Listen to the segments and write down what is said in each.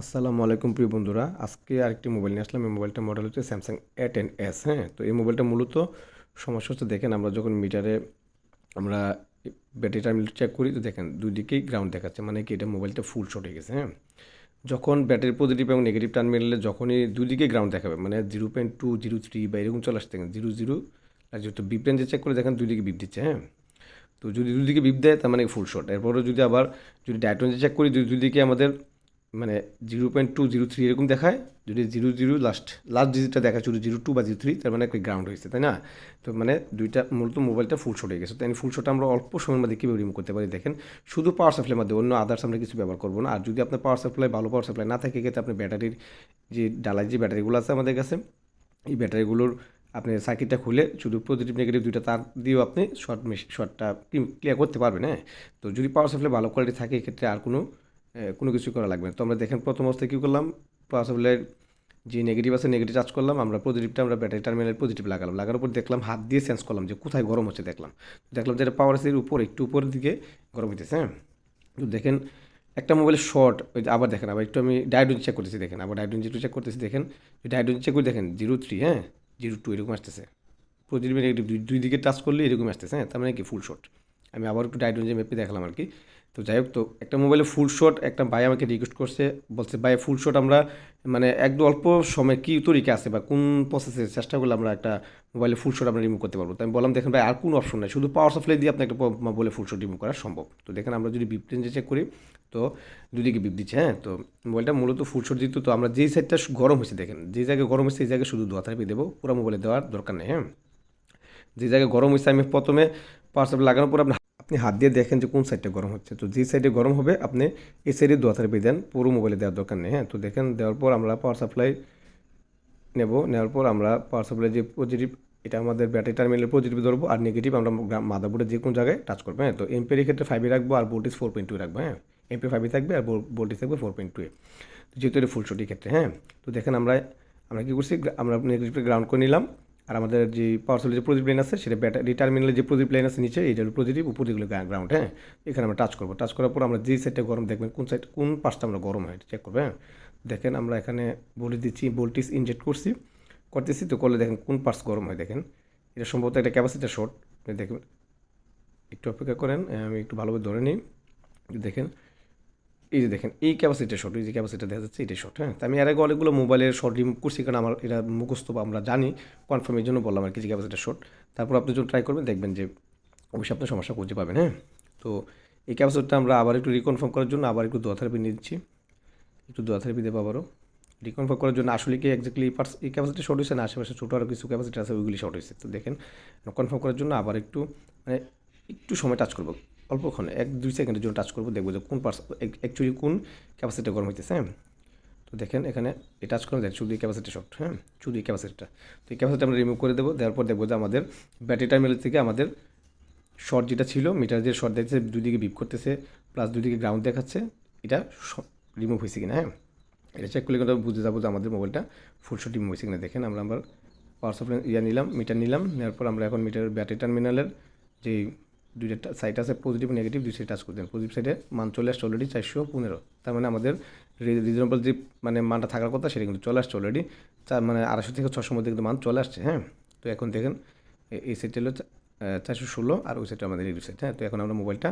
আসসালামু আলাইকুম প্রিয় বন্ধুরা। আজকে আরেকটি মোবাইল নিয়ে আসলাম। এই মোবাইলটার মডেল হচ্ছে স্যামসাং এ টেন এস হ্যাঁ? তো এই মোবাইলটা মূলত সমস্যা হচ্ছে, দেখেন আমরা যখন মিটারে আমরা ব্যাটারি টার্মিনাল চেক করি, তো দেখেন দুই দিকেই গ্রাউন্ড দেখাচ্ছে। মানে কি, এটা মোবাইলটা ফুল শট হয়ে গেছে হ্যাঁ? যখন ব্যাটারি পজিটিভ এবং নেগেটিভ টার্মিনালে যখনই দুই দিকে গ্রাউন্ড দেখাবে মানে zero point two zero three বা এরকম চলে দেখেন জিরো জিরো আর যেহেতু বিপ রেঞ্জে চেক করে দেখেন দুই দিকে বিপ দিচ্ছে হ্যাঁ? তো যদি দুই দিকে বিপ দেয়, তার মানে ফুল শট এরপরে যদি আবার যদি রেঞ্জে চেক করি দুই দুই দিকে আমাদের মানে zero point two zero three এরকম দেখায়, যদি জিরো জিরো লাস্ট লাস্ট ডিজিটটা দেখা শুধু জিরো টু বা জিরো থ্রি তার মানে একটা গ্রাউন্ড হয়েছে, তাই না? তো মানে দুইটা মূলত মোবাইলটা ফুল শট হয়ে গেছে। তাই ফুল শটটা আমরা অল্প সময়ের মধ্যে কীভাবে রিমুভ করতে পারি, দেখেন, শুধু পাওয়ার সাপ্লাইয়ের মধ্যে, অন্য আদার্স আমরা কিছু ব্যবহার করব না। আর যদি আপনার পাওয়ার সাপ্লাই ভালো পাওয়ার সাপ্লাই না থাকে ক্ষেত্রে আপনার ব্যাটারির যে ডালাই যে ব্যাটারিগুলো আছে আমাদের কাছে, এই ব্যাটারিগুলোর আপনি সার্কিটটা খুলে শুধু পজিটিভ নেগেটিভ দুইটা তার দিয়েও আপনি শর্ট মেশিন শর্টটা ক্লিয়ার করতে পারবেন হ্যাঁ? তো যদি পাওয়ার সাপ্লাই ভালো কোয়ালিটি থাকে, এক্ষেত্রে আর কোনো কোনো কিছু করা লাগবে না। তো আমরা দেখেন প্রথম অবস্থায় কী করলাম? প্লাস সাপ্লাইয়ের যে নেগেটিভ আছে নেগেটিভ চার্জ করলাম, আমরা পজিটিভটা আমরা ব্যাটারি টার্মিনাল পজিটিভ লাগালাম। লাগানোর পর দেখলাম, হাত দিয়ে সেন্স করলাম যে কোথায় গরম হচ্ছে দেখলাম। দেখলাম যে এটা পাওয়ার এর উপর, একটু উপরের দিকে গরম হইতেছে হ্যাঁ? তো দেখেন একটা মোবাইলের শর্ট ওই আবার দেখেন, আবার একটু আমি ডায়োডন চেক করতেছি, দেখেন, আবার ডায়োডন একটু চেক করতেছি, দেখেন ডায়োডন চেক করে দেখেন জিরো থ্রি হ্যাঁ? জিরো টু এরকম আসতেছে। পজিটিভ নেগেটিভ দুই দুই দিকে টাচ করলে এরকম আসতেছে হ্যাঁ? তার মানে কি ফুল শর্ট আমি আবার একটু ডাইডন যে মেপে দেখালাম আর কি। তো যাই হোক, তো একটা মোবাইলে ফুল শট একটা ভাই আমাকে রিকোয়েস্ট করছে, বলছে, ভাই ফুল শট আমরা মানে একদম অল্প সময় কী তরিকা আছে বা কোন প্রসেসে চেষ্টা করলে আমরা একটা মোবাইলে ফুল শট আমরা রিমুভ করতে পারব? তো আমি বললাম, দেখেন ভাই, আর কোনো অপশন নেই, শুধু পাওয়ার সাপ্লাই দিয়ে আপনি একটা মোবাইলে ফুল শট রিমুভ করা সম্ভব। তো দেখেন, আমরা যদি বিপ রেঞ্জে চেক করি, তো দুদিকে বিপ দিচ্ছে হ্যাঁ? তো মোবাইলটা মূলত ফুল শট দিত, তো আমরা যেই সাইডটা গরম হয়েছে, দেখেন যে জায়গায় গরম হয়েছে সেই জায়গায় শুধু দোয়া থাকবে দেবো, পুরো মোবাইলে দেওয়ার দরকার নেই হ্যাঁ? যে জায়গায় গরম হয়েছে, আমি প্রথমে পাওয়ার সাপ্লাই লাগানোর পর আপনি আপনি হাত দিয়ে দেখেন যে কোন সাইডটা গরম হচ্ছে। তো যে সাইডে গরম হবে, আপনি এই সাইডে দোয়া থাকবে দেন, পুরো মোবাইলে দেওয়ার দরকার নেই হ্যাঁ? তো দেখেন, দেওয়ার পর আমরা পাওয়ার সাপ্লাই নেব, নেওয়ার পর আমরা পাওয়ার সাপ্লাই যে পজিটিভ এটা আমাদের ব্যাটারি টার্মিনালের পজিটিভ ধরবো, আর নেগেটিভ আমরা মাদারবোর্ডের যে কোনো জায়গায় টাচ করব হ্যাঁ? তো এমপের ক্ষেত্রে ফাইভে রাখব, আর ভোল্টেজ ফোর পয়েন্ট টু রাখব হ্যাঁ? এমপি ফাইভে থাকবে, আর ভোল্টেজ থাকবে ফোর পয়েন্ট টু তো যেহেতু এটা ফুল শটির ক্ষেত্রে হ্যাঁ? তো দেখেন আমরা আমরা কী করছি, আমরা নেগেটিভে গ্রাউন্ড করে নিলাম আর আমাদের যে পাওয়ার সাপ্লাই যে পজিটিভ লাইন আছে, সেটা ব্যাটারি টার্মিনালের যে পজিটিভ লাইন আছে নিচে এইটা পজিটিভ উপর দিকগুলো গ্রাউন্ড হ্যাঁ? এখানে আমরা টাচ করব। টাচ করার পর আমরা যে সাইডটা গরম, দেখবেন কোন সাইড কোন পাশটা আমরা গরম হয় চেক করব হ্যাঁ? দেখেন আমরা এখানে বলে দিচ্ছি ভোল্টেজ ইনজেক্ট করছি। করতেছি তো করলে দেখেন কোন পার্টস গরম হয়, দেখেন। এটা সম্ভবত একটা ক্যাপাসিটার শর্ট দেখবেন একটু অপেক্ষা করেন, আমি একটু ভালোভাবে ধরে নিই। দেখেন এই যে দেখেন, এই ক্যাপাসিটি শর্ট এই যে ক্যাপাসিটি দেখা যাচ্ছে, এটাই শর্ট হ্যাঁ? তো আমি এর আগে অনেকগুলো মোবাইলের শর্ট রিমুভ করছি কারণ আমার এটা মুখস্থ বা আমরা জানি কনফার্মের জন্য বললাম আর কি যে ক্যাপাসিটি শর্ট তারপর আপনি যখন ট্রাই করবেন, দেখবেন যে অবশ্যই আপনার সমস্যা খুঁজে পাবেন হ্যাঁ? তো এই ক্যাপাসিটিটা আমরা আবার একটু রিকনফার্ম করার জন্য আবার একটু দোয়া থেরাপি নিয়ে দিচ্ছি একটু দোয়া থেরাপি দেবো আবারও। রিকনফার্ম করার জন্য আসলে কি এক্স্যাক্টলি পার্স এই ক্যাপাসিটি শর্ট হয়েছে না? আশেপাশে ছোটো আরও কিছু ক্যাপাসিটি আছে, ওইগুলি শর্ট হয়েছে। তো দেখেন কনফার্ম করার জন্য আবার একটু মানে একটু সময় টাচ করব। অল্পক্ষণ, এক দুই সেকেন্ডের জন্য টাচ করব, দেখব যে কোন পার্স অ্যাকচুয়ালি কোন ক্যাপাসিটি গরম হইতেছে হ্যাঁ? তো দেখেন এখানে, এই টাচ করে দেন শুধু এই ক্যাপাসিটি শর্ট হ্যাঁ? শুধু এই ক্যাপাসিটিটা তো এই ক্যাপাসিটি আমরা রিমুভ করে দেবো, দেওয়ার পর দেখব যে আমাদের ব্যাটারি টার্মিনাল থেকে আমাদের শর্ট যেটা ছিল মিটার যে শর্ট দেখছে দুই দিকে বিপ করতেছে প্লাস দুই দিকে গ্রাউন্ড দেখাচ্ছে, এটা রিমুভ হয়েছে কিনা হ্যাঁ? এটা চেক করলে কিন্তু বুঝতে যাব যে আমাদের মোবাইলটা ফুল শট রিমুভ হয়েছে কিনা। দেখেন আমরা আবার পাওয়ার সাপ্লাই ইয়া নিলাম মিটার নিলাম, নেওয়ার পর আমরা এখন মিটারের ব্যাটারি টার্মিনালের যে দুইটা সাইড আছে পজিটিভ নেগেটিভ দুই সাইড টাচ করে দেন। পজিটিভ সাইডে মান চলে আসছে অলরেডি চারশো পনেরো। তার মানে আমাদের রিজনেবল যে মানে মানটা থাকার কথা সেটা কিন্তু চলে আসছে অলরেডি চার মানে আড়াইশো থেকে ছশোর মধ্যে কিন্তু মান চলে আসছে হ্যাঁ? তো এখন দেখেন এই সাইডটা হলো চারশো ষোলো আর ওই সাইডটা আমাদের রিডিউ সাইড হ্যাঁ? তো এখন আমরা মোবাইলটা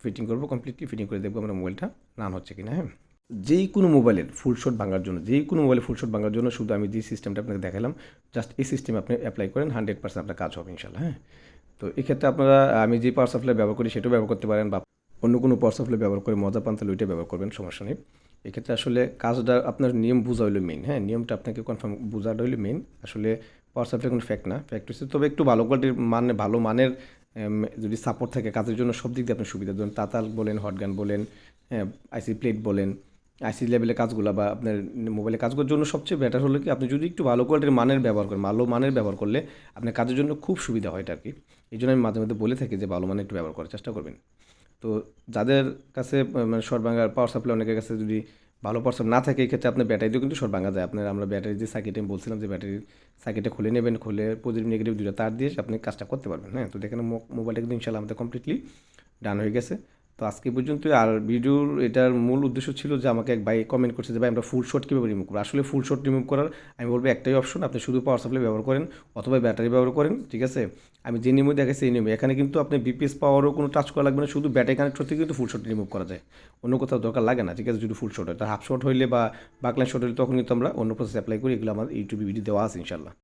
ফিটিং করব কমপ্লিটলি ফিটিং করে দেখব আমরা মোবাইলটা রান হচ্ছে কিনা হ্যাঁ? যেই কোনো মোবাইলের ফুল শট ভাঙার জন্য, যেই কোনো মোবাইলে ফুল শট ভাঙার জন্য শুধু আমি যে সিস্টেমটা আপনাকে দেখালাম জাস্ট এই সিস্টেম আপনি অ্যাপ্লাই করেন হান্ড্রেড পার্সেন্ট আপনার কাজ হবে ইনশাল্লাহ হ্যাঁ? তো এক্ষেত্রে আপনারা আমি যে পাওয়ার সাপ্লাই ব্যবহার করি সেটাও ব্যবহার করতে পারেন বা অন্য কোনো পাওয়ার সাপ্লাই ব্যবহার করে মজা পান, তাহলে ওইটা ব্যবহার করবেন, সমস্যা নেই। এক্ষেত্রে আসলে কাজটা আপনার নিয়ম বোঝা হইল মেইন হ্যাঁ? নিয়মটা আপনাকে কনফার্ম বোঝাটা হইল মেইন আসলে পাওয়ার সাপ্লাই কোনো ফ্যাক্ট না। ফ্যাক্ট হচ্ছে, তবে একটু ভালো কোয়ালিটির মানে ভালো মানের যদি সাপোর্ট থাকে, কাজের জন্য সব দিক দিয়ে আপনার সুবিধা ধরুন তাতাল বলেন হটগান বলেন হ্যাঁ আইসি প্লেট বলেন আইসি লেভেলের কাজগুলো বা আপনার মোবাইলে কাজগুলোর জন্য সবচেয়ে বেটার হলো কি, আপনি যদি একটু ভালো কোয়ালিটির মানের ব্যবহার করেন, ভালো মানের ব্যবহার করলে আপনার কাজের জন্য খুব সুবিধা হয় এটা আর কি। এই জন্য আমি মাঝে মধ্যে বলে থাকি যে ভালো মানের একটু ব্যবহার করার চেষ্টা করবেন। তো যাদের কাছে মানে ভাঙার পাওয়ার সাপ্লাই অনেকের কাছে যদি ভালো সাপ্লাই না থাকে এই ক্ষেত্রে আপনার ব্যাটারিতেও কিন্তু শর্ট ভাঙা যায়। আপনার আমরা ব্যাটারি যে সার্কিট আমি বলছিলাম যে ব্যাটারি সার্কিটটা খুলে নেবেন, খুলে পজিটিভ নেগেটিভ দুটো তার দিয়ে আপনি কাজটা করতে পারবেন হ্যাঁ? তো দেখেন মোবাইলটা কিন্তু ইনশাল্লাহ আমাদের কমপ্লিটলি ডান হয়ে গেছে। তো আজকে পর্যন্ত আর ভিডিওর এটার মূল উদ্দেশ্য ছিল যে আমাকে এক ভাই কমেন্ট করছে যে, ভাই, আমরা ফুল শট কীভাবে রিমুভ করব? আসলে ফুল শট রিমুভ করার আমি বলব একটাই অপশন আপনি শুধু পাওয়ার সাপ্লাই ব্যবহার করেন অথবা ব্যাটারি ব্যবহার করেন, ঠিক আছে? আমি যে নিয়মে দেখাচ্ছি এই নিয়মে। এখানে কিন্তু আপনি বিপিএস পাওয়ারও কোনো টাচ করা লাগবে না, শুধু ব্যাটারি কানেক্ট করতে কিন্তু ফুল শট রিমুভ করা যায়। অন্য কোথাও দরকার লাগে না, ঠিক আছে? যদি ফুল শট হয়। তার হাফ শট হইলে বা বাকলাইন শট হইলে তখন কিন্তু আমরা অন্য প্রসেস অ্যাপ্লাই করি। এগুলো আমার ইউটিউবে ভিডিও দেওয়া আছে ইনশাল্লাহ